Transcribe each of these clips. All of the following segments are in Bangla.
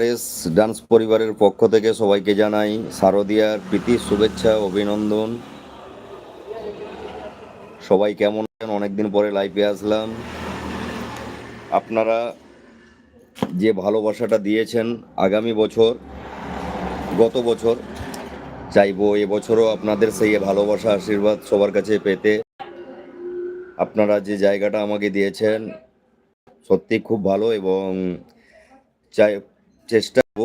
এস ডান্স পরিবারের পক্ষ থেকে সবাইকে জানাই শারদিয়ার প্রীতি, শুভেচ্ছা, অভিনন্দন। সবাই কেমন আছেন? অনেকদিন পরে লাইভে আসলাম। আপনারা যে ভালোবাসাটা দিয়েছেন আগামী বছর, গত বছর, চাইব এবছরও আপনাদের সেই ভালোবাসা, আশীর্বাদ সবার কাছে পেতে। আপনারা যে জায়গাটা আমাকে দিয়েছেন, সত্যি খুব ভালো এবং চাই চেষ্টা করব।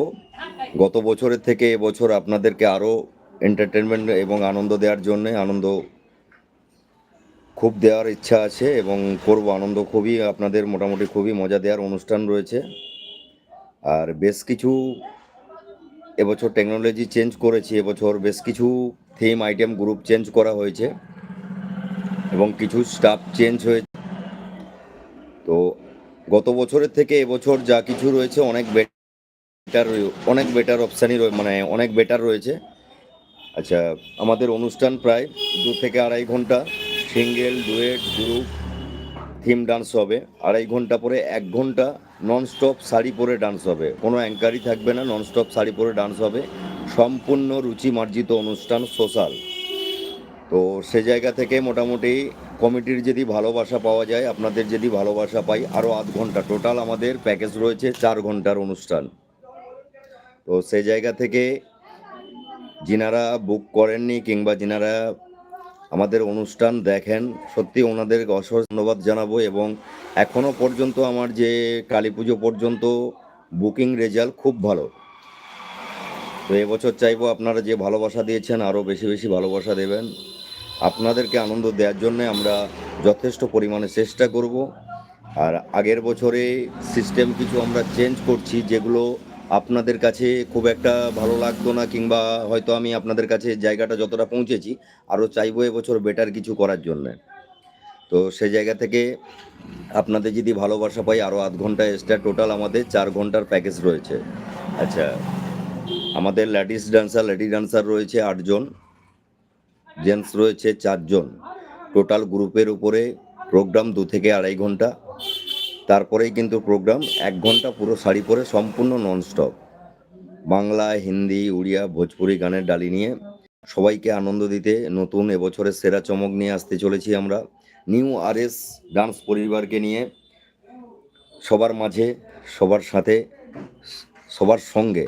গত বছরের থেকে এবছর আপনাদেরকে আরও এন্টারটেনমেন্ট এবং আনন্দ দেওয়ার জন্য, আনন্দ খুব দেওয়ার ইচ্ছা আছে এবং করব। আনন্দ খুবই, আপনাদের মোটামুটি খুবই মজা দেওয়ার অনুষ্ঠান রয়েছে। আর বেশ কিছু এবছর টেকনোলজি চেঞ্জ করেছি, এবছর বেশ কিছু থিম আইটেম গ্রুপ চেঞ্জ করা হয়েছে এবং কিছু স্টাফ চেঞ্জ হয়েছে। তো গত বছরের থেকে এবছর যা কিছু রয়েছে, অনেক বেটার অনেক বেটার অপশানই মানে অনেক বেটার রয়েছে। আচ্ছা আমাদের অনুষ্ঠান প্রায় দু থেকে আড়াই ঘণ্টা। Single duet group theme dance হবে। আড়াই ঘণ্টা পরে এক ঘণ্টা ননস্টপ শাড়ি পরে ডান্স হবে। কোনো অ্যাঙ্কারই থাকবে না ননস্টপ শাড়ি পরে ডান্স হবে। সম্পূর্ণ রুচি মার্জিত অনুষ্ঠান সোশ্যাল তো সে জায়গা থেকে মোটামুটি কমিটির যদি ভালোবাসা পাওয়া যায়, আপনাদের যদি ভালোবাসা পাই আরও আধ ঘণ্টা টোটাল আমাদের প্যাকেজ রয়েছে, চার ঘণ্টার অনুষ্ঠান। তো সেই জায়গা থেকে যিনারা বুক করেননি কিংবা যিনারা আমাদের অনুষ্ঠান দেখেন, সত্যি ওনাদেরকে অসংখ্য ধন্যবাদ জানাব এবং এখনও পর্যন্ত আমার যে কালী পুজো পর্যন্ত বুকিং রেজাল্ট খুব ভালো। তো এবছর চাইব আপনারা যে ভালোবাসা দিয়েছেন, আরও বেশি বেশি ভালোবাসা দেবেন। আপনাদেরকে আনন্দ দেওয়ার জন্য আমরা যথেষ্ট পরিমাণে চেষ্টা করব। আর আগের বছরে সিস্টেম কিছু আমরা চেঞ্জ করছি, যেগুলো আপনাদের কাছে খুব একটা ভালো লাগতো না কিংবা হয়তো আমি আপনাদের কাছে জায়গাটা যতটা পৌঁছেছি, আরও চাইব এবছর বেটার কিছু করার জন্য। তো সে জায়গা থেকে আপনাদের যদি ভালোবাসা পাই, আরও আধ ঘণ্টা এক্সট্রা টোটাল আমাদের চার ঘণ্টার প্যাকেজ রয়েছে। আচ্ছা আমাদের লেডিস ডান্সার লেডি ডান্সার রয়েছে আটজন জেন্টস রয়েছে চারজন টোটাল গ্রুপের উপরে প্রোগ্রাম দু থেকে আড়াই ঘণ্টা। তারপরেই কিন্তু প্রোগ্রাম এক ঘণ্টা পুরো শাড়ি পরে সম্পূর্ণ ননস্টপ বাংলা, হিন্দি, উড়িয়া, ভোজপুরি গানের ডালি নিয়ে সবাইকে আনন্দ দিতে নতুন এবছরের সেরা চমক নিয়ে আসতে চলেছি আমরা। নিউ আরএস ডান্স পরিবারকে নিয়ে সবার মাঝে, সবার সাথে, সবার সঙ্গে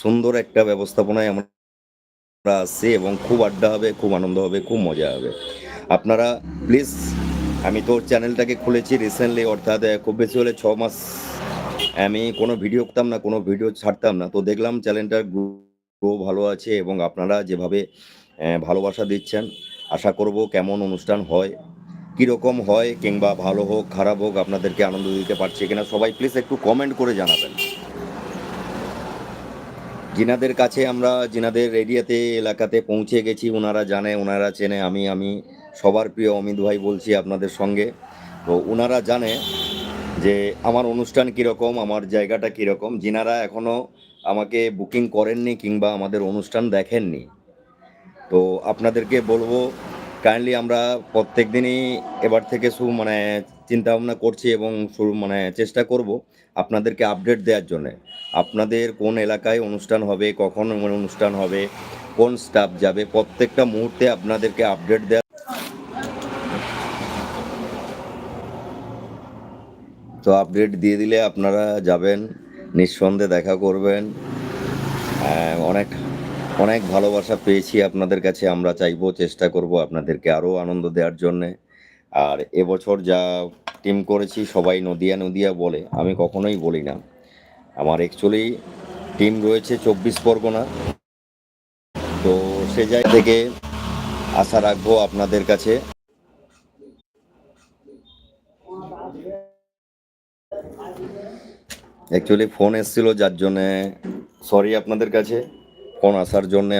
সুন্দর একটা ব্যবস্থাপনায় আমরা আসছি এবং খুব আড্ডা হবে, খুব আনন্দ হবে, খুব মজা হবে। আপনারা প্লিজ আমি তো চ্যানেলটাকে খুলেছি রিসেন্টলি অর্থাৎ খুব বেশি হলে ছ মাস আমি কোনো ভিডিও করতাম না, কোনো ভিডিও ছাড়তাম না। তো দেখলাম চ্যানেলটার গ্রো ভালো আছে এবং আপনারা যেভাবে ভালোবাসা দিচ্ছেন, আশা করব কেমন অনুষ্ঠান হয়, কীরকম হয়, কিংবা ভালো হোক, খারাপ হোক, আপনাদেরকে আনন্দ দিতে পারছি কিনা, সবাই প্লিজ একটু কমেন্ট করে জানাবেন। যিনাদের কাছে আমরা যিনাদের এরিয়াতে এলাকাতে পৌঁছে গেছি, ওনারা জানে, ওনারা চেনে, আমি আমি সবার প্রিয় অমিত ভাই বলছি আপনাদের সঙ্গে। তো ওনারা জানে যে আমার অনুষ্ঠান কীরকম, আমার জায়গাটা কীরকম। যিনারা এখনও আমাকে বুকিং করেননি কিংবা আমাদের অনুষ্ঠান দেখেননি। তো আপনাদেরকে বলব কাইন্ডলি আমরা প্রত্যেক দিনই এবার থেকে শু মানে চিন্তা ভাবনা করছি এবং শুরু মানে চেষ্টা করব আপনাদেরকে আপডেট দেওয়ার জন্য। আপনাদের কোন এলাকায় অনুষ্ঠান হবে, কখন অনুষ্ঠান হবে, কোন স্টাফ যাবে, প্রত্যেকটা মুহূর্তে আপনাদেরকে আপডেট দেওয়া তো আপডেট দিয়ে দিলে আপনারা যাবেন, নিঃসন্দেহে দেখা করবেন। অনেক অনেক ভালোবাসা পেয়েছি আপনাদের কাছে, আমরা চাইব, চেষ্টা করব আপনাদেরকে আরও আনন্দ দেওয়ার জন্যে। আর এবছর যা টিম করেছি, সবাই নদিয়া নদিয়া বলে, আমি কখনোই বলি না। আমার অ্যাকচুয়ালি টিম রয়েছে চব্বিশ পরগনা। তো সে জায়গা থেকে আশা রাখব আপনাদের কাছে। অ্যাকচুয়ালি ফোন এসেছিল যার জন্যে সরি আপনাদের কাছে ফোন আসার জন্যে।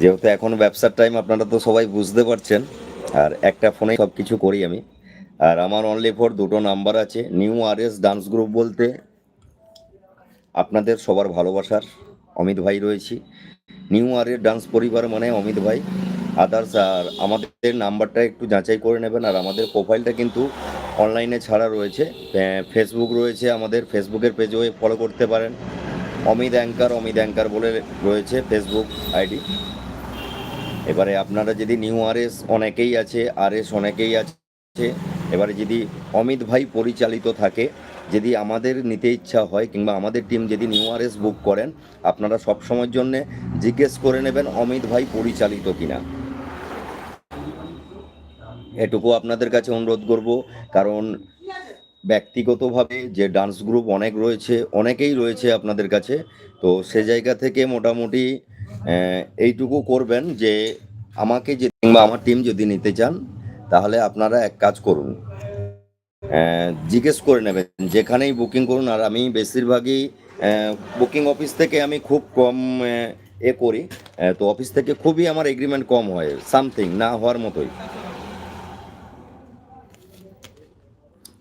যেহেতু এখন ব্যবসার টাইম আপনারা তো সবাই বুঝতে পারছেন। আর একটা ফোনে সব কিছু করি আমি। আর আমার অনলি ফর দুটো নাম্বার আছে new R S dance group বলতে। আপনাদের সবার ভালোবাসার অমিত ভাই রয়েছি। নিউ আর এস ডান্স পরিবার মানে অমিত ভাই। আদার্স আর আমাদের নাম্বারটা একটু যাচাই করে নেবেন। আর আমাদের প্রোফাইলটা কিন্তু অনলাইনে ছাড়া রয়েছে। ফেসবুক রয়েছে আমাদের। ফেসবুকের পেজও ফলো করতে পারেন। অমিত অ্যাঙ্কার অমিত অ্যাঙ্কার বলে রয়েছে ফেসবুক আইডি এবারে আপনারা যদি নিউ আরএস অনেকেই আছে আরএস অনেকেই আছে, এবারে যদি অমিত ভাই পরিচালিত থাকে, যদি আমাদের নিতে ইচ্ছা হয় কিংবা আমাদের টিম যদি নিউ আরএস বুক করেন, আপনারা সব সময়ের জন্যে জিজ্ঞেস করে নেবেন অমিত ভাই পরিচালিত কিনা। এটুকু আপনাদের কাছে অনুরোধ করব, কারণ ব্যক্তিগতভাবে যে ডান্স গ্রুপ অনেক রয়েছে, অনেকেই রয়েছে আপনাদের কাছে, তো সে জায়গা থেকে মোটামুটি এইটুকু করবেন যে আমাকে যে কিংবা আমার টিম যদি নিতে চান, তাহলে আপনারা এক কাজ করুন। জিজ্ঞেস করে নেবেন, যেখানেই বুকিং করুন, আর আমি বেশিরভাগই বুকিং অফিস থেকে আমি খুব কম এ করি তো অফিস থেকে খুবই আমার এগ্রিমেন্ট কম হয় সামথিং না হওয়ার মতোই।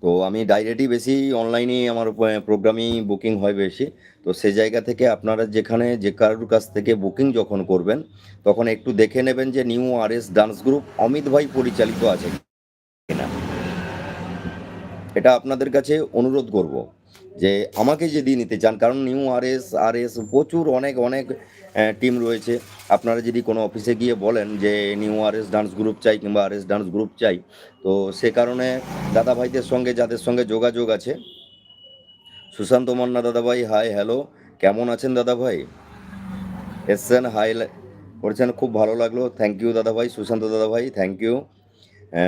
তো আমি ডাইরেক্টই বেশি অনলাইনে আমার প্রোগ্রামই বুকিং হয় বেশি। তো সে জায়গা থেকে আপনারা যেখানে, যে কারোর কাছ থেকে বুকিং যখন করবেন, তখন একটু দেখে নেবেন যে new R S dance group Amit ভাই পরিচালিত আছে কিনা। এটা আপনাদের কাছে অনুরোধ করব যে আমাকে যদি নিতে চান, কারণ new R S R S প্রচুর অনেক অনেক টিম রয়েছে। আপনারা যদি কোনো অফিসে গিয়ে বলেন যে new R S dance group চাই কিংবা আর এস ডান্স গ্রুপ চাই, তো সে কারণে দাদা ভাইদের সঙ্গে যাদের সঙ্গে যোগাযোগ আছে, সুশান্ত মান্না দাদাভাই হাই হ্যালো কেমন আছেন দাদা ভাই? এসছেন হাই করেছেন, খুব ভালো লাগল। থ্যাংক ইউ দাদাভাই সুশান্ত দাদাভাই থ্যাংক ইউ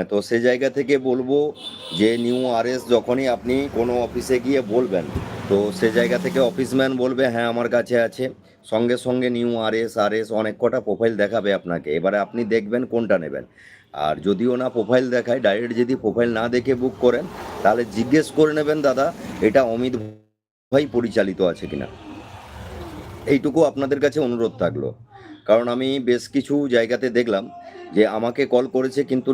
তো সে জায়গা থেকে বলব যে নিউ আরএস যখনই আপনি কোনো অফিসে গিয়ে বলবেন, তো সে জায়গা থেকে অফিসম্যান বলবে হ্যাঁ আমার কাছে আছে। সঙ্গে সঙ্গে নিউ আরএস আরএস অনেক কটা প্রোফাইল দেখাবে আপনাকে। এবারে আপনি দেখবেন কোনটা নেবেন। আর যদিও না প্রোফাইল দেখায় ডাইরেক্ট যদি প্রোফাইল না দেখে বুক করেন, তাহলে জিজ্ঞেস করে নেবেন, দাদা, এটা অমিত ভাই পরিচালিত আছে কিনা? এইটুকু আপনাদের কাছে অনুরোধ থাকল। কারণ আমি বেশ কিছু জায়গাতে দেখলাম যে আমাকে কল করেছে, কিন্তু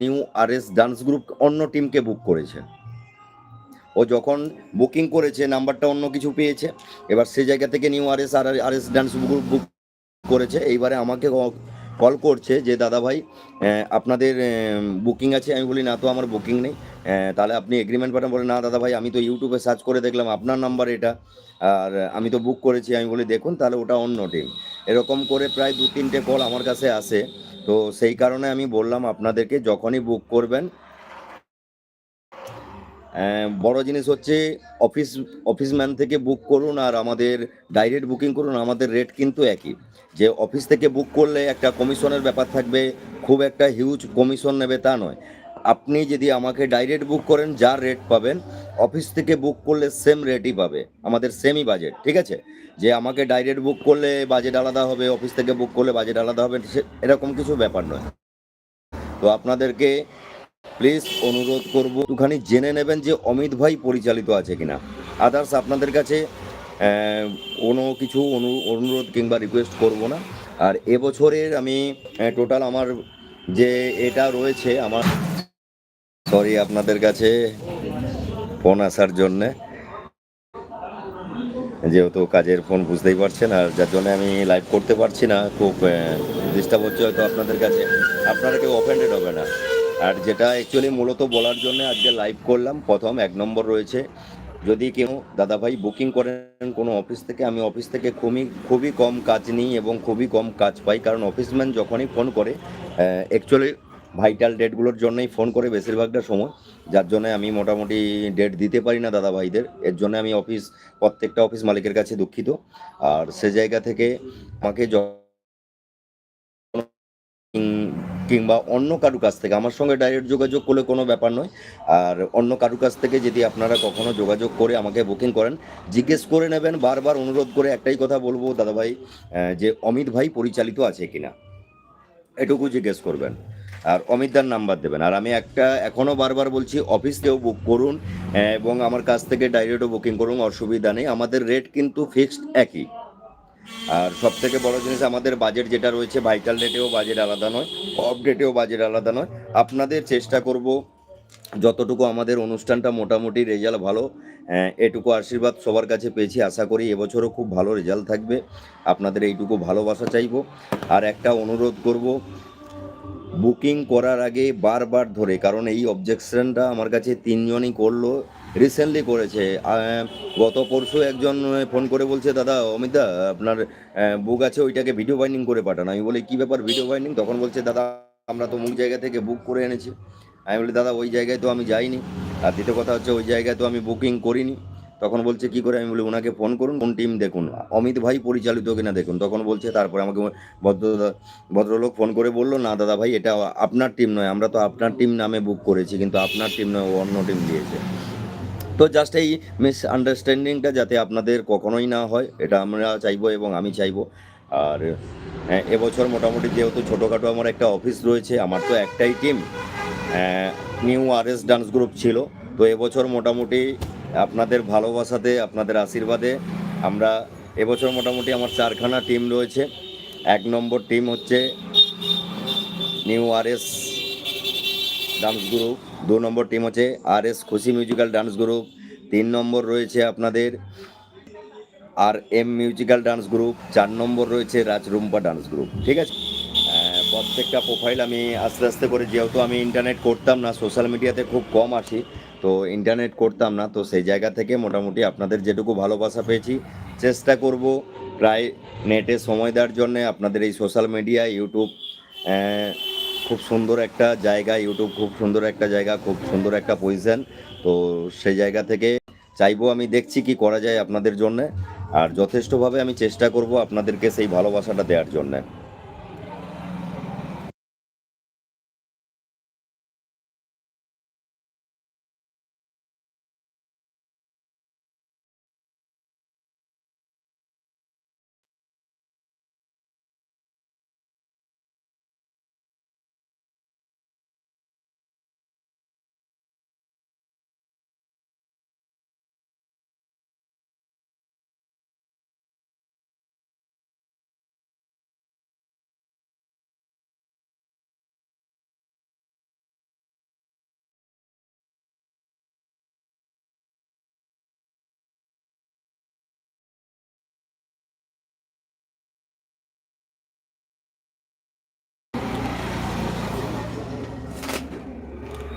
new R S dance group অন্য টিমকে বুক করেছে। ও যখন বুকিং করেছে, নাম্বারটা অন্য কিছু পেয়েছে, এবার সে জায়গা থেকে new R S R R S dance group book করেছে। এইবারে আমাকে কল করছে যে, দাদা ভাই আপনাদের বুকিং আছে? আমি বলি, না তো, আমার বুকিং নেই। তাহলে আপনি এগ্রিমেন্ট পাঠান বলে না, দাদা ভাই, আমি তো ইউটিউবে সার্চ করে দেখলাম, আপনার নাম্বার এটা। আর আমি তো বুক করেছি। আমি বলি, দেখুন, তাহলে ওটা অন্য টিম এরকম করে প্রায় দু তিনটে কল আমার কাছে আসে। তো সেই কারণে আমি বললাম আপনাদেরকে যখনই বুক করবেন বড় জিনিস হচ্ছে অফিস অফিস ম্যান থেকে বুক করুন আর আমাদের ডাইরেক্ট বুকিং করুন, আমাদের রেট কিন্তু একই। যে অফিস থেকে বুক করলে একটা কমিশনের ব্যাপার থাকবে, খুব একটা হিউজ কমিশন নেবে তা নয়। আপনি যদি আমাকে ডাইরেক্ট বুক করেন যা রেট পাবেন অফিস থেকে বুক করলে সেম রেটই পাবে, আমাদের সেমই বাজেট ঠিক আছে? যে আমাকে ডাইরেক্ট বুক করলে বাজেট আলাদা হবে অফিস থেকে বুক করলে বাজেট আলাদা হবে এরকম কিছু ব্যাপার নয়। তো আপনাদেরকে প্লিজ অনুরোধ করব, একটুখানি জেনে নেবেন যে অমিত ভাই পরিচালিত আছে কিনা। আদার্স আপনাদের কাছে কোনো কিছু অনু- অনুরোধ কিংবা রিকোয়েস্ট করব না। আর এবছরের আমি টোটাল আমার যে এটা রয়েছে, আমার সরি আপনাদের কাছে ফোন আসার জন্যে। যেহেতু কাজের ফোন বুঝতেই পারছেন, আর যার জন্য আমি লাইভ করতে পারছি না, খুব ডিস্টার্ব হচ্ছে হয়তো আপনাদের কাছে। আপনারা কেউ অফেন্ডেড হবে না। আর যেটা অ্যাকচুয়ালি মূলত বলার জন্য আজকে লাইভ করলাম, প্রথম এক নম্বর রয়েছে, যদি কেউ দাদাভাই বুকিং করেন কোনো অফিস থেকে, আমি অফিস থেকে খুবই খুবই কম কাজ নিই এবং খুবই কম কাজ পাই, কারণ অফিসম্যান যখনই ফোন করে অ্যাকচুয়ালি ভাইটাল ডেটগুলোর জন্যই ফোন করে বেশিরভাগটা সময়। যার জন্য আমি মোটামুটি ডেট দিতে পারি না দাদা ভাইদের এর জন্য আমি অফিস প্রত্যেকটা অফিস মালিকের কাছে দুঃখিত। আর সে জায়গা থেকে আমাকে কিংবা অন্য কারু কাছ থেকে, আমার সঙ্গে ডাইরেক্ট যোগাযোগ করলে কোনো ব্যাপার নয়। আর অন্য কারু কাছ থেকে যদি আপনারা কখনো যোগাযোগ করে আমাকে বুকিং করেন, জিজ্ঞেস করে নেবেন, বারবার অনুরোধ করে একটাই কথা বলব দাদাভাই যে অমিত ভাই পরিচালিত আছে কিনা। এটুকু জিজ্ঞেস করবেন। আর অমিতদার নাম্বার দেবেন। আর আমি একটা এখনও বারবার বলছি, অফিসকেও বুক করুন এবং আমার কাছ থেকে ডাইরেক্টও বুকিং করুন, অসুবিধা নেই। আমাদের রেট কিন্তু ফিক্সড একই। আর সব থেকে বড় জিনিস, আমাদের বাজেট যেটা রয়েছে ভাইটাল ডেটেও বাজেট আলাদা নয় অফ ডেটেও বাজেট আলাদা নয়। আপনাদের চেষ্টা করব, যতটুকু আমাদের অনুষ্ঠানটা মোটামুটি রেজাল্ট ভালো এটুকু আশীর্বাদ সবার কাছে পেয়েছি। আশা করি এবছরও খুব ভালো রেজাল্ট থাকবে। আপনাদের এইটুকু ভালোবাসা চাইব। আর একটা অনুরোধ করব বুকিং করার আগে বারবার ধরে, কারণ এই অবজেকশনটা আমার কাছে তিনজনই করল রিসেন্টলি করেছে। গত পরশু একজন ফোন করে বলছে, দাদা, অমিতা, আপনার বুক আছে, ওইটাকে ভিডিও বাইন্ডিং করে পাঠান। আমি বলি, কী ব্যাপার ভিডিও বাইন্ডিং তখন বলছে, দাদা, আমরা তো মুখ জায়গা থেকে বুক করে এনেছি। আমি বলি, দাদা, ওই জায়গায় তো আমি যাইনি। আর দ্বিতীয় কথা হচ্ছে, ওই জায়গায় তো আমি বুকিং করিনি। তখন বলছে কি করে? আমি বলি ওনাকে ফোন করুন কোন টিম দেখুন। অমিত ভাই পরিচালিত কিনা দেখুন। তখন বলছে তারপরে আমাকে ভদ্র ভদ্রলোক ফোন করে বলল না দাদা ভাই এটা আপনার টিম নয় আমরা তো আপনার টিম নামে বুক করেছি কিন্তু আপনার টিম নয় অন্য টিম দিয়েছে। তো জাস্ট এই মিস আন্ডারস্ট্যান্ডিংটা যাতে আপনাদের কখনোই না হয় এটা আমরা চাইব এবং আমি চাইব। আর হ্যাঁ, এবছর মোটামুটি যেহেতু ছোটোখাটো আমার একটা অফিস রয়েছে আমার তো একটাই team new R S dance group ছিল। তো এবছর মোটামুটি আপনাদের ভালোবাসাতে, আপনাদের আশীর্বাদে আমরা এবছর মোটামুটি আমার চারখানা টিম রয়েছে। এক নম্বর টিম হচ্ছে new R S dance group দু নম্বর টিম হচ্ছে R S Khushi musical dance group তিন নম্বর রয়েছে আপনাদের R M musical dance group চার নম্বর রয়েছে রাজরুম্পা ডান্স গ্রুপ ঠিক আছে? প্রত্যেকটা প্রোফাইল আমি আস্তে আস্তে করে, যেহেতু আমি ইন্টারনেট করতাম না সোশ্যাল মিডিয়াতে খুব কম আসি তো ইন্টারনেট করতাম না, তো সেই জায়গা থেকে মোটামুটি আপনাদের যেটুকু ভালোবাসা পেয়েছি, চেষ্টা করব প্রায় নেটে সময় দেওয়ার জন্যে আপনাদের এই সোশ্যাল মিডিয়া ইউটিউব খুব সুন্দর একটা জায়গা ইউটিউব খুব সুন্দর একটা জায়গা, খুব সুন্দর একটা পজিশন তো সেই জায়গা থেকে চাইব আমি দেখছি কি করা যায় আপনাদের জন্য, আর যথেষ্টভাবে আমি চেষ্টা করব আপনাদেরকে সেই ভালোবাসাটা দেওয়ার জন্য।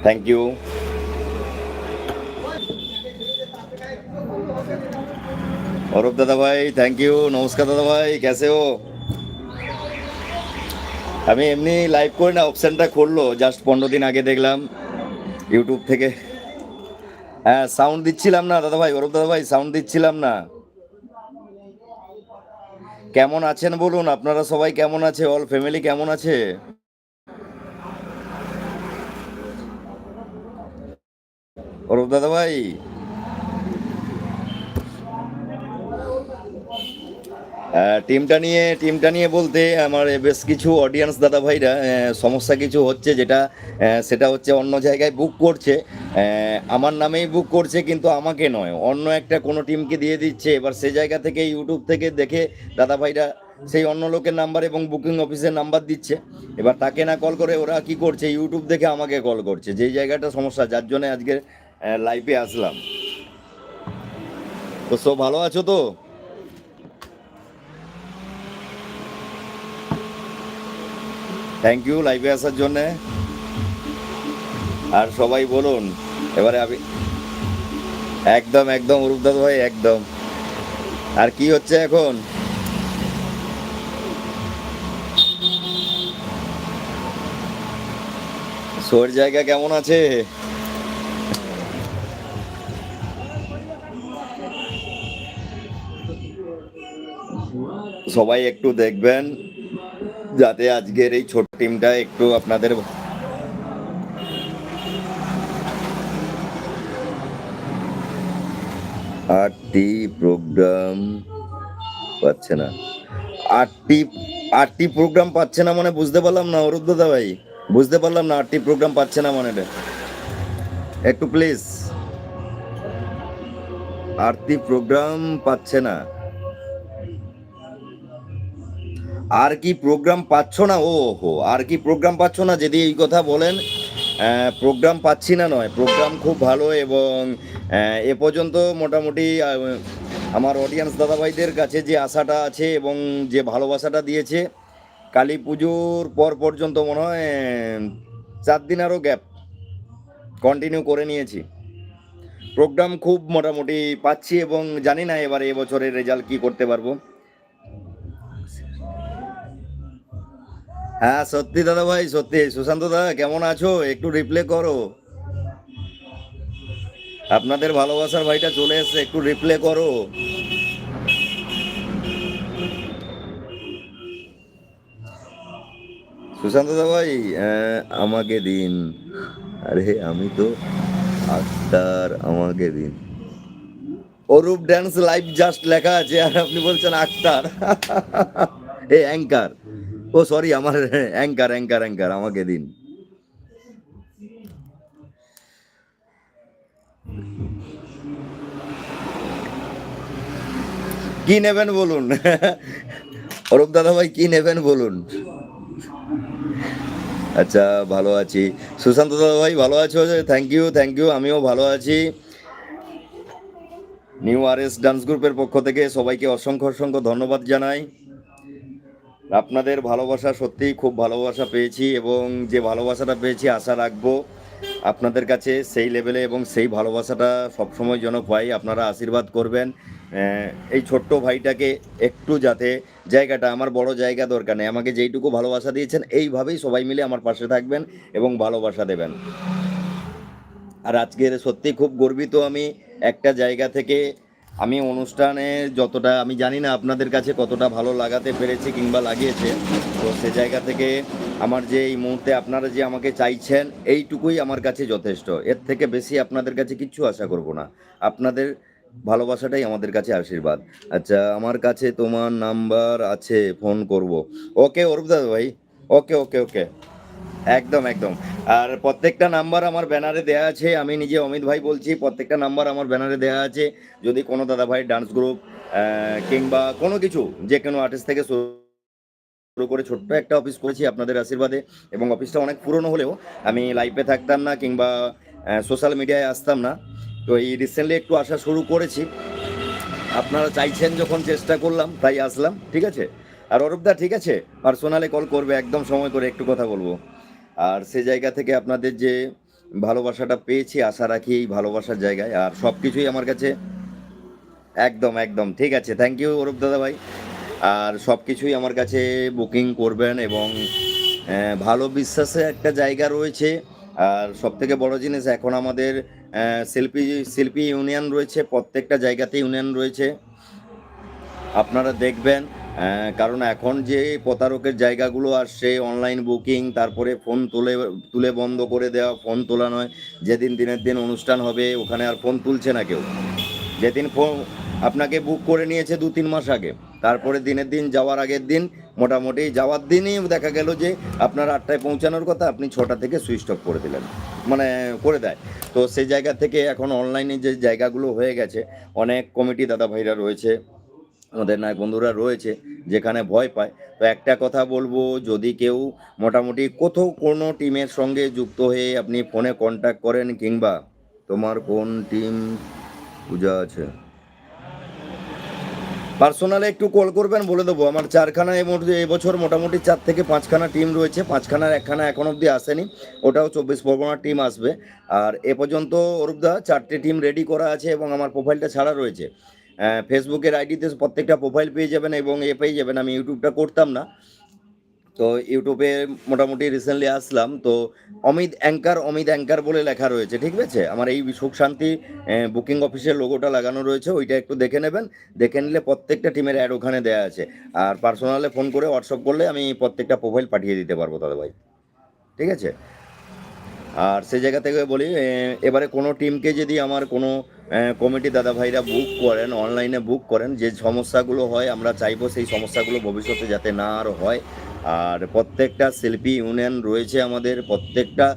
থ্যাংক ইউ অরূপ দাদা ভাই থ্যাংক ইউ নমস্কার দাদা ভাই কেসে হো আমি এমনি লাইভ করে না অপশানটা করল জাস্ট পনেরো দিন আগে দেখলাম ইউটিউব থেকে হ্যাঁ সাউন্ড দিচ্ছিলাম না দাদা ভাই অরূপ দাদা ভাই সাউন্ড দিচ্ছিলাম না কেমন আছেন বলুন আপনারা সবাই কেমন আছে অল ফ্যামিলি কেমন আছে অরূপ দাদা টিমটা নিয়ে টিমটা নিয়ে বলতে আমার বেশ কিছু অডিয়েন্স দাদা ভাইরা সমস্যা কিছু হচ্ছে যেটা সেটা হচ্ছে অন্য জায়গায় বুক করছে। আমার নামেই বুক করছে কিন্তু আমাকে নয়। অন্য একটা কোনো টিমকে দিয়ে দিচ্ছে। এবার সে জায়গা থেকে ইউটিউব থেকে দেখে দাদা ভাইরা সেই অন্য লোকের নাম্বার এবং বুকিং অফিসের নাম্বার দিচ্ছে। এবার তাকে না কল করে ওরা কি করছে? ইউটিউব দেখে আমাকে কল করছে। যেই জায়গাটা সমস্যা, যার জন্য আজকে লাইভে আসলাম। তো সব ভালো আছো তো? থ্যাংক ইউ লাইভে আসার জন্যে। আর সবাই বলুন, এবারে আমি একদম একদম অরূপদাদ ভাই, একদম। আর কি হচ্ছে এখন? শোর জায়গা কেমন আছে? সবাই একটু দেখবেন যাতে আজকের এই ছোট টিমটা একটু আপনাদের আটটি প্রোগ্রাম পাচ্ছে না। আটটি আটটি প্রোগ্রাম পাচ্ছে না মানে বুঝতে পারলাম না, অরূপ দাদা ভাই। বুঝতে পারলাম না আটটি প্রোগ্রাম পাচ্ছে না মানে একটু প্লিজ আটটি প্রোগ্রাম পাচ্ছে না। আর কি প্রোগ্রাম পাচ্ছ না? ও হো আর কি প্রোগ্রাম পাচ্ছ না যদি এই কথা বলেন? প্রোগ্রাম পাচ্ছি না নয় প্রোগ্রাম খুব ভালো এবং এ পর্যন্ত মোটামুটি আমার অডিয়েন্স দাদাভাইদের কাছে যে আশাটা আছে এবং যে ভালোবাসাটা দিয়েছে, কালী পুজোর পর পর্যন্ত মনে হয় চার দিন আরও গ্যাপ কন্টিনিউ করে নিয়েছি। প্রোগ্রাম খুব মোটামুটি পাচ্ছি এবং জানি না এবারে এবছরের রেজাল্ট কি করতে পারব। হ্যাঁ সত্যি দাদা ভাই, সত্যি। সুশান্ত দাদা কেমন আছো? একটু রিপ্লে করো। আপনাদের ভালোবাসার ভাইটা চলে এসছে, একটু রিপ্লে করো। সুশান্ত দাদা ভাই আমাকে দিন। আরে, আমি তো আক্তার আমাকে দিন। অরূপ ড্যান্স লাইভ জাস্ট লেখা আছে, আর আপনি বলছেন আক্তার এ, অ্যাঙ্কার। ও সরি আমার অ্যাঙ্কার অ্যাঙ্কার অ্যাঙ্কার, আমাকে দিন। কি নেবেন বলুন? অরূপ দাদা ভাই কি নেবেন বলুন? আচ্ছা ভালো আছি। সুশান্ত দাদা ভাই ভালো আছো? থ্যাংক ইউ থ্যাংক ইউ আমিও ভালো আছি। নিউ আর এস ডান্স গ্রুপের পক্ষ থেকে সবাইকে অসংখ্য অসংখ্য ধন্যবাদ জানাই। আপনাদের ভালোবাসা, সত্যিই খুব ভালোবাসা পেয়েছি এবং যে ভালোবাসাটা পেয়েছি আশা রাখব আপনাদের কাছে সেই লেভেলে এবং সেই ভালোবাসাটা সবসময় যেন পাই, আপনারা আশীর্বাদ করবেন। এই ছোট্ট ভাইটাকে একটু যাতে জায়গাটা, আমার বড় জায়গা দরকার নেই, আমাকে যেইটুকু ভালোবাসা দিয়েছেন, এইভাবেই সবাই মিলে আমার পাশে থাকবেন এবং ভালোবাসা দেবেন। আর আজকের সত্যি খুব গর্বিত আমি একটা জায়গা থেকে আমি অনুষ্ঠানে যতটা, আমি জানি না আপনাদের কাছে কতটা ভালো লাগাতে পেরেছি কিংবা লাগিয়েছে। তো সে জায়গা থেকে আমার যে এই মুহূর্তে আপনারা যে আমাকে চাইছেন, এইটুকুই আমার কাছে যথেষ্ট। এর থেকে বেশি আপনাদের কাছে কিচ্ছু আশা করব না। আপনাদের ভালোবাসাটাই আমাদের কাছে আশীর্বাদ। আচ্ছা আমার কাছে তোমার নাম্বার আছে, ফোন করব। ওকে, অরূপ দাদা ভাই। ওকে ওকে ওকে। একদম একদম। আর প্রত্যেকটা নাম্বার আমার ব্যানারে দেওয়া আছে। আমি নিজে অমিত ভাই বলছি, প্রত্যেকটা নাম্বার আমার ব্যানারে দেওয়া আছে। যদি কোনো দাদা ভাই ডান্স গ্রুপ কিংবা কোনো কিছু, যে কোনো আর্টিস্ট থেকে শুরু করে ছোট্ট একটা অফিস করেছি আপনাদের আশীর্বাদে, এবং অফিসটা অনেক পুরনো হলেও আমি লাইভে থাকতাম না, কিংবা সোশ্যাল মিডিয়ায় আসতাম না। তো এই রিসেন্টলি একটু আসা শুরু করেছি। আপনারা চাইছেন যখন চেষ্টা করলাম, তাই আসলাম, ঠিক আছে? আর অরূপদা, ঠিক আছে? পার্সোনালে কল করবে, একদম সময় করে একটু কথা বলব। আর সে জায়গা থেকে আপনাদের যে ভালোবাসাটা পেয়েছি, আশা রাখি এই ভালোবাসার জায়গায়। আর সব কিছুই আমার কাছে একদম একদম, ঠিক আছে। থ্যাংক ইউ অরূপ দাদা ভাই। আর সব কিছুই আমার কাছে বুকিং করবেন এবং ভালো বিশ্বাসে একটা জায়গা রয়েছে। আর সব থেকে বড় জিনিস, এখন আমাদের শিল্পী শিল্পী ইউনিয়ন রয়েছে, প্রত্যেকটা জায়গাতে ইউনিয়ন রয়েছে। আপনারা দেখবেন কারণ এখন যে প্রতারকের জায়গাগুলো আসছে অনলাইন বুকিং তারপরে ফোন তুলে তুলে বন্ধ করে দেওয়া ফোন তোলা নয়, যেদিন দিনের দিন অনুষ্ঠান হবে, ওখানে আর ফোন তুলছে না কেউ। যেদিন ফোন আপনাকে বুক করে নিয়েছে দু তিন মাস আগে, তারপরে দিনের দিন যাওয়ার আগের দিন, মোটামুটি যাওয়ার দিনই দেখা গেল যে আপনার আটটায় পৌঁছানোর কথা, আপনি ছটা থেকে সুইচ অফ করে দিলেন মানে করে দেয়। তো সেই জায়গা থেকে এখন অনলাইনে যে জায়গাগুলো হয়ে গেছে, অনেক কমিটি দাদা ভাইরা রয়েছে আমাদের নায়ক বন্ধুরা রয়েছে, যেখানে ভয় পায়। তো একটা কথা বলব, যদি কেউ মোটামুটি কোথাও কোনো টিমের সঙ্গে যুক্ত হয়ে আপনি ফোনে কন্ট্যাক্ট করেন কিংবা তোমার কোন টিম পূজা আছে? পার্সোনালে একটু কল করবেন, বলে দেবো। আমার চারখানা এবছর মোটামুটি চার থেকে পাঁচখানা টিম রয়েছে পাঁচখানার একখানা এখন অবধি আসেনি। ওটাও চব্বিশ পরগনার টিম আসবে। আর এ পর্যন্ত অরূপদা চারটে টিম রেডি করা আছে এবং আমার প্রোফাইলটা ছাড়া রয়েছে। ফেসবুকের আইডিতে প্রত্যেকটা প্রোফাইল পেয়ে যাবেন এবং এ পেয়ে যাবেন। আমি ইউটিউবটা করতাম না। তো ইউটিউবে মোটামুটি রিসেন্টলি আসলাম। তো অমিত অ্যাঙ্কার অমিত অ্যাঙ্কার বলে লেখা রয়েছে, ঠিক আছে? আমার এই সুখ শান্তি বুকিং অফিসের লোগোটা লাগানো রয়েছে, ওইটা একটু দেখে নেবেন। দেখে নিলে প্রত্যেকটা টিমের অ্যাড ওখানে দেওয়া আছে। আর পার্সোনালে ফোন করে হোয়াটসঅ্যাপ করলে আমি প্রত্যেকটা প্রোফাইল পাঠিয়ে দিতে পারব দাদা ভাই। ঠিক আছে? আর সে জায়গা থেকে বলি এবারে কোনো টিমকে যদি আমার কোনো কমিটি দাদা ভাইরা বুক করেন অনলাইনে বুক করেন, যে সমস্যাগুলো হয়, আমরা চাইব সেই সমস্যাগুলো ভবিষ্যতে যাতে না আর হয়। আর প্রত্যেকটা শিল্পী ইউনিয়ন রয়েছে আমাদের, প্রত্যেকটা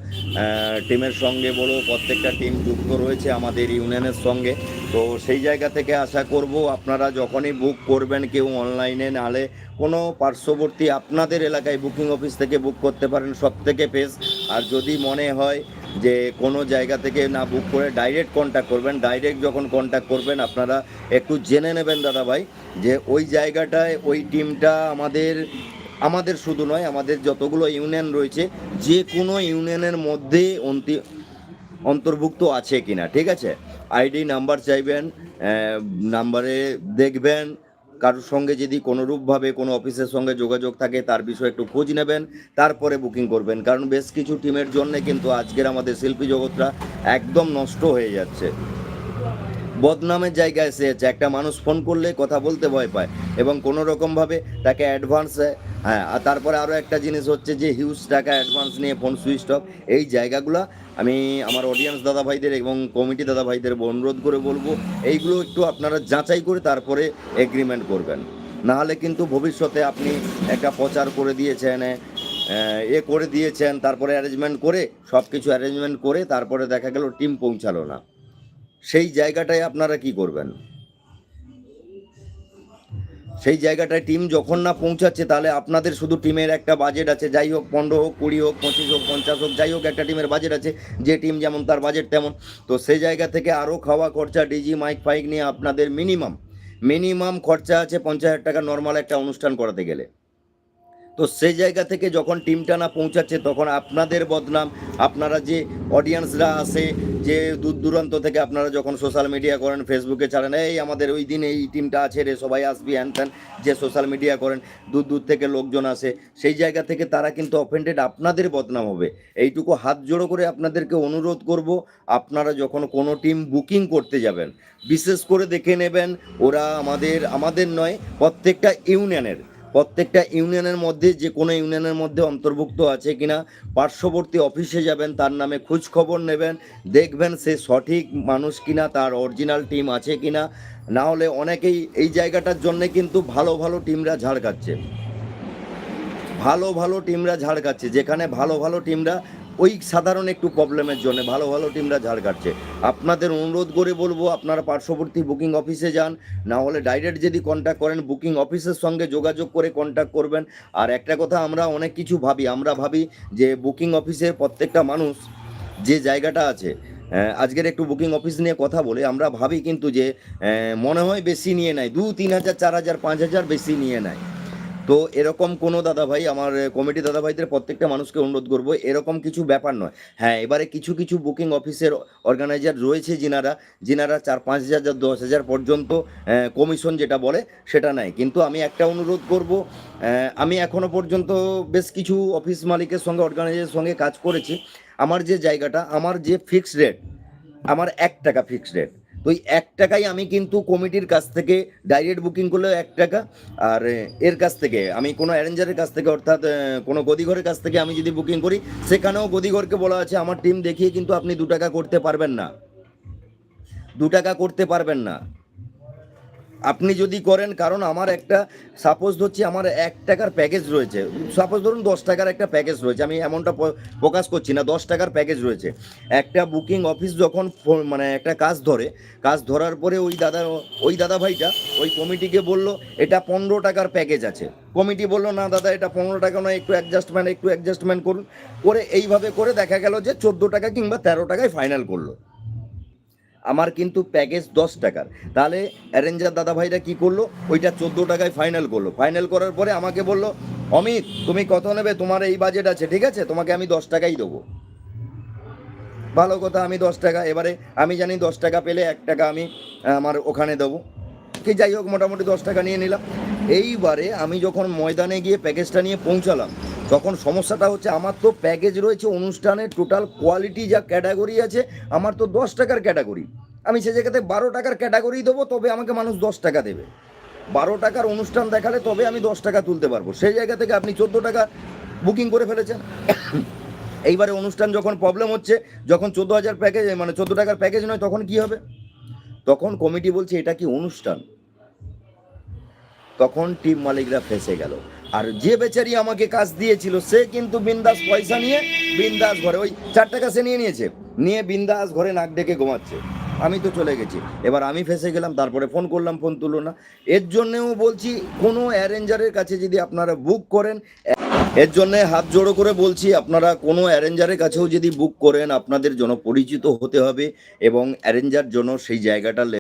টিমের সঙ্গে বলো, প্রত্যেকটা টিম যুক্ত রয়েছে আমাদের ইউনিয়নের সঙ্গে। তো সেই জায়গা থেকে আশা করব আপনারা যখনই বুক করবেন কেউ অনলাইনে নাহলে কোনো পার্শ্ববর্তী আপনাদের এলাকায় বুকিং অফিস থেকে বুক করতে পারেন সব থেকে বেশ আর যদি মনে হয় যে কোনো জায়গা থেকে না বুক করে ডাইরেক্ট কন্ট্যাক্ট করবেন। ডাইরেক্ট যখন কন্ট্যাক্ট করবেন, আপনারা একটু জেনে নেবেন দাদা ভাই, যে ওই জায়গাটায়, ওই টিমটা আমাদের আমাদের শুধু নয়, আমাদের যতগুলো ইউনিয়ন রয়েছে, যে কোনো ইউনিয়নের মধ্যে অন্তি, অন্তর্ভুক্ত আছে কিনা, ঠিক আছে? আইডি নাম্বার চাইবেন নাম্বারে দেখবেন কারোর সঙ্গে যদি কোনোরূপভাবে কোনো অফিসের সঙ্গে যোগাযোগ থাকে, তার বিষয়ে একটু খোঁজ নেবেন, তারপরে বুকিং করবেন। কারণ বেশ কিছু টিমের জন্য কিন্তু আজকের আমাদের শিল্পী জগৎটা একদম নষ্ট হয়ে যাচ্ছে। বদনামের জায়গায় এসে যাচ্ছে। একটা মানুষ ফোন করলে কথা বলতে ভয় পায় এবং কোনো রকমভাবে তাকে অ্যাডভান্স হ্যাঁ আর তারপরে আরও একটা জিনিস হচ্ছে যে হিউজ টাকা অ্যাডভান্স নিয়ে ফোন সুইচ অফ এই জায়গাগুলো আমি আমার অডিয়েন্স দাদা ভাইদের এবং কমিটি দাদা ভাইদের অনুরোধ করে বলব, এইগুলো একটু আপনারা যাচাই করে তারপরে এগ্রিমেন্ট করবেন। নাহলে কিন্তু ভবিষ্যতে আপনি একটা প্রচার করে দিয়েছেন এ করে দিয়েছেন, তারপরে অ্যারেঞ্জমেন্ট করে সব কিছু অ্যারেঞ্জমেন্ট করে তারপরে দেখা গেল টিম পৌঁছালো না। সেই জায়গাটায় আপনারা কি করবেন? সেই জায়গাটায় টিম যখন না পৌঁছাচ্ছে, তাহলে আপনাদের শুধু টিমের একটা বাজেট আছে। যাই হোক, পনেরো হোক, কুড়ি হোক, পঁচিশ হোক, পঞ্চাশ হোক, যাই হোক, একটা টিমের বাজেট আছে। যে টিম যেমন তার বাজেট তেমন। তো সেই জায়গা থেকে আরও খাওয়া খরচা ডিজি মাইক ফাইক নিয়ে আপনাদের মিনিমাম মিনিমাম খরচা আছে পঞ্চাশ হাজার টাকা নর্মাল একটা অনুষ্ঠান করাতে গেলে। তো সেই জায়গা থেকে যখন টিমটা না পৌঁছাচ্ছে, তখন আপনাদের বদনাম, আপনারা যে অডিয়েন্সরা আসে যে দূর দূরান্ত থেকে আপনারা যখন সোশ্যাল মিডিয়া করেন ফেসবুকে ছাড়েন, এই আমাদের ওই দিন এই টিমটা আছে রে, সবাই আসবি, হ্যান ত্যান, যে সোশ্যাল মিডিয়া করেন, দূর দূর থেকে লোকজন আসে, সেই জায়গা থেকে তারা কিন্তু অফেন্ডেড আপনাদের বদনাম হবে। এইটুকু হাত জোড়ো করে আপনাদেরকে অনুরোধ করব, আপনারা যখন কোনো টিম বুকিং করতে যাবেন, বিশেষ করে দেখে নেবেন, ওরা আমাদের আমাদের নয়, প্রত্যেকটা ইউনিয়নের প্রত্যেকটা ইউনিয়নের মধ্যে, যে কোনো ইউনিয়নের মধ্যে অন্তর্ভুক্ত আছে কিনা, পার্শ্ববর্তী অফিসে যাবেন, তার নামে খোঁজ খবর নেবেন, দেখবেন সে সঠিক মানুষ কিনা, তার অরিজিনাল টিম আছে কিনা। না হলে অনেকেই এই জায়গাটার জন্যে কিন্তু ভালো ভালো টিমরা ঝাড় খাচ্ছে। ভালো ভালো টিমরা ঝাড় খাচ্ছে, যেখানে ভালো ভালো টিমরা ওই সাধারণ একটু প্রবলেমের জন্য ভালো ভালো টিমরা ঝাড় কাটছে। আপনাদের অনুরোধ করে বলব, আপনারা পার্শ্ববর্তী বুকিং অফিসে যান, না হলে ডাইরেক্ট যদি কন্ট্যাক্ট করেন বুকিং অফিসের সঙ্গে যোগাযোগ করে কন্ট্যাক্ট করবেন। আর একটা কথা আমরা অনেক কিছু ভাবি, আমরা ভাবি যে বুকিং অফিসের প্রত্যেকটা মানুষ যে জায়গাটা আছে আজকের একটু বুকিং অফিস নিয়ে কথা বলে আমরা ভাবি কিন্তু যে মনে হয় বেশি নিয়ে নেয় দু, তিন হাজার, চার হাজার, পাঁচ হাজার বেশি নিয়ে নেয় তো এরকম কোনো দাদা ভাই আমার কমিটি দাদা ভাইদের প্রত্যেকটা মানুষকে অনুরোধ করব, এরকম কিছু ব্যাপার নয়। হ্যাঁ এবারে কিছু কিছু বুকিং অফিসের অর্গানাইজার রয়েছে যিনারা যিনারা চার পাঁচ হাজার, দশ হাজার পর্যন্ত কমিশন যেটা বলে, সেটা নেয়। কিন্তু আমি একটা অনুরোধ করব আমি এখনও পর্যন্ত বেশ কিছু অফিস মালিকের সঙ্গে অর্গানাইজারের সঙ্গে কাজ করেছি। আমার যে জায়গাটা, আমার যে ফিক্সড রেট আমার এক টাকা ফিক্সড রেট তো এক টাকাই আমি কিন্তু কমিটির কাছ থেকে ডাইরেক্ট বুকিং করলেও এক টাকা। আর এর কাছ থেকে, আমি কোনো অ্যারেঞ্জারের কাছ থেকে অর্থাৎ কোনো গদিঘরের কাছ থেকে আমি যদি বুকিং করি, সেখানেও গদিঘরকে বলা আছে, আমার টিম দেখিয়ে কিন্তু আপনি দু টাকা করতে পারবেন না। দু টাকা করতে পারবেন না। আপনি যদি করেন, কারণ আমার একটা সাপোজ ধরছি আমার এক টাকার প্যাকেজ রয়েছে সাপোজ ধরুন দশ টাকার একটা প্যাকেজ রয়েছে, আমি এমনটা প্রকাশ করছি না, দশ টাকার প্যাকেজ রয়েছে। একটা বুকিং অফিস যখন মানে একটা কাজ ধরে, কাজ ধরার পরে ওই দাদা ওই দাদা ভাইটা ওই কমিটিকে বলল, এটা পনেরো টাকার প্যাকেজ আছে। কমিটি বলল, না দাদা, এটা পনেরো টাকা নয়, একটু অ্যাডজাস্টমেন্ট একটু অ্যাডজাস্টমেন্ট করুন। করে এইভাবে করে দেখা গেল যে চোদ্দ টাকা কিংবা তেরো টাকায় ফাইনাল করল। আমার কিন্তু প্যাকেজ দশ টাকার। তাহলে অ্যারেঞ্জার দাদা ভাইরা কী করল? ওইটা চোদ্দ টাকায় ফাইনাল করল। ফাইনাল করার পরে আমাকে বলল, অমিত, তুমি কত নেবে? তোমার এই বাজেট আছে, ঠিক আছে? তোমাকে আমি দশ টাকাই দেবো। ভালো কথা, আমি দশ টাকা। এবারে আমি জানি দশ টাকা পেলে এক টাকা আমি আমার ওখানে দেবো। কি যাই হোক, মোটামুটি দশ টাকা নিয়ে নিলাম। এইবারে আমি যখন ময়দানে গিয়ে প্যাকেজটা নিয়ে পৌঁছালাম, তখন সমস্যাটা হচ্ছে আমার তো প্যাকেজ রয়েছে, অনুষ্ঠানের টোটাল কোয়ালিটি যা ক্যাটাগরি আছে, আমার তো দশ টাকার ক্যাটাগরি আমি সে জায়গাতে বারো টাকার ক্যাটাগরি দেবো, তবে আমাকে মানুষ দশ টাকা দেবে। বারো টাকার অনুষ্ঠান দেখালে তবে আমি দশ টাকা তুলতে পারব। সেই জায়গা থেকে আপনি চোদ্দ টাকা বুকিং করে ফেলেছেন। এইবারে অনুষ্ঠান যখন প্রবলেম হচ্ছে, যখন চোদ্দ হাজার প্যাকেজ মানে চোদ্দ টাকার প্যাকেজ নয়, তখন কি হবে? তখন কমিটি বলছে, এটা কি অনুষ্ঠান? তখন টিম মালিকরা ফেসে গেল। আর যে বেচারি আমাকে কাজ দিয়েছিল, সে কিন্তু বিন্দাস পয়সা নিয়ে বিন্দাস ঘরে, ওই চার টাকা সে নিয়ে নিয়েছে, নিয়ে বিন্দাস ঘরে নাক ডেকে ঘুমাচ্ছে। আমি তো চলে গেছি। এবার আমি ফেসে গেলাম, তারপরে ফোন করলাম, ফোন তুললো না। এর জন্যেও বলছি, কোনো অ্যারেঞ্জারের কাছে যদি আপনারা বুক করেন এর জন্য হাত জোড়ো করে বলছি, আপনারা কোনো অ্যারেঞ্জারের কাছেও যদি বুক করেন, আপনাদের জন্য পরিচিত হতে হবে এবং অ্যারেঞ্জার জন্য সেই জায়গাটা